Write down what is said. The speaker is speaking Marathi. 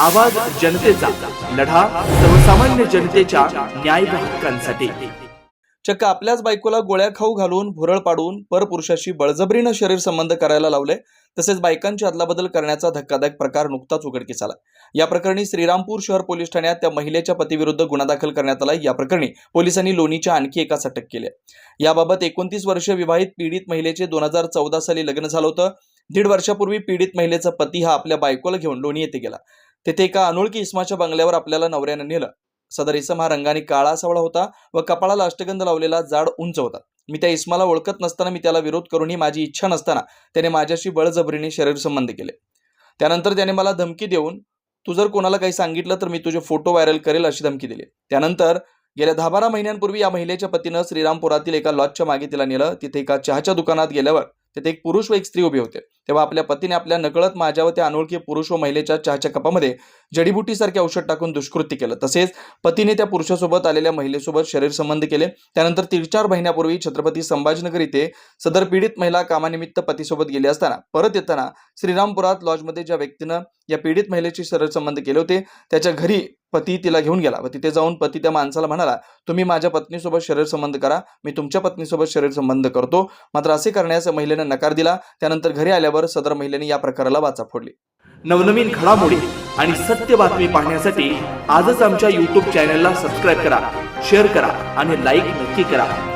आवाज जनतेचा लढा सर्वसामान्य जनतेच्या न्याय हक्कांसाठी. चक्क आपल्याच बायकोला गोळ्या खाऊ घालून भुरळ पाडून परपुरुषाशी बळजबरीनं शरीर संबंध करायला लावले तसेच बायकांची अदलाबदल करण्याचा धक्कादायक प्रकार नुकताच उघडकीस आला. या प्रकरणी श्रीरामपूर शहर पोलीस ठाण्यात त्या महिलेच्या पतीविरुद्ध गुन्हा दाखल करण्यात आला. या प्रकरणी पोलिसांनी लोणीच्या आणखी एकास अटक केली. याबाबत एकोणतीस वर्ष विवाहित पीडित महिलेचे दोन हजार चौदा साली लग्न झालं होतं. दीड वर्षापूर्वी पीडित महिलेचा पती हा आपल्या बायकोला घेऊन लोणी येथे गेला. तेथे एका अनोळखी इस्माच्या बंगल्यावर आपल्याला नवऱ्यानं नेलं. सदर इसम हा रंगाने काळा सावळा होता व कपाळाला अष्टगंध लावलेला जाड उंच होता. मी त्या इस्माला ओळखत नसताना मी त्याला विरोध करूनही माझी इच्छा नसताना त्याने माझ्याशी बळजबरीने शरीरसंबंध केले. त्यानंतर त्याने मला धमकी देऊन तू जर कोणाला काही सांगितलं तर मी तुझे फोटो व्हायरल करेल अशी धमकी दिली. त्यानंतर गेल्या दहा बारा महिन्यांपूर्वी या महिलेच्या पतीनं श्रीरामपुरातील एका लॉजच्या मागे तिला नेलं. तिथे एका चहाच्या दुकानात गेल्यावर तिथे एक पुरुष व एक स्त्री उभे होते. तेव्हा आपल्या पतीने आपल्या नकळत माझ्या व त्या अनोळखी पुरुष व महिलेच्या चहाच्या कपामध्ये जडीबुटीसारखे औषध टाकून दुष्कृत्य केलं. तसेच पतीने त्या पुरुषासोबत आलेल्या महिलेसोबत शरीर संबंध केले. त्यानंतर तीन चार महिन्यापूर्वी छत्रपती संभाजीनगर इथे सदर पीडित महिला कामानिमित्त पतीसोबत गेली असताना परत येताना श्रीरामपुरात लॉजमध्ये ज्या व्यक्तीनं या पीडित महिलेशी शरीर संबंध केले होते त्याच्या घरी पती तिला घेऊन गेला व तिथे जाऊन पती त्या माणसाला म्हणाला तुम्ही माझ्या पत्नीसोबत शरीर संबंध करा मी तुमच्या पत्नीसोबत शरीर संबंध करतो. मात्र असे करण्यास महिलेनं नकार दिला त्यानंतर घरी आल्यावर सदर महिलेने या प्रकाराला वाचा फोडली. नवनवीन घडामोडी आणि सत्य बातमी पाहण्यासाठी आजच आमच्या यूट्यूब चॅनलला सबस्क्राईब करा शेअर करा आणि लाईक नक्की करा.